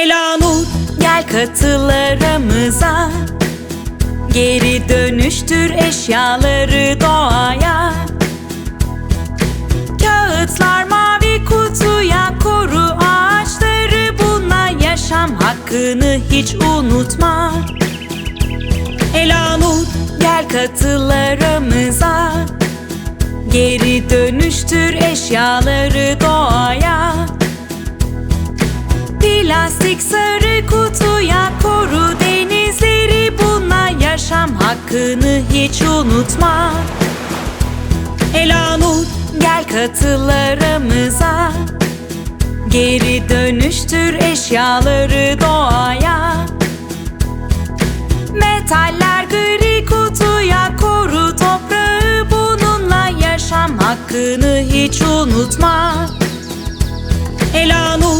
Elanur gel katıl aramıza Geri dönüştür eşyaları doğaya. Kağıtlar mavi kutuya koru ağaçları. Bununla yaşam hakkını hiç unutma. Elanur gel katıl aramıza Geri dönüştür eşyaları doğaya Plastik sarı kutuya koru denizleri Bununla yaşam hakkını hiç unutma. Elanur gel katıl aramıza Geri dönüştür eşyaları doğaya. Metaller gri kutuya koru toprağı Bununla yaşam hakkını hiç unutma. Elanur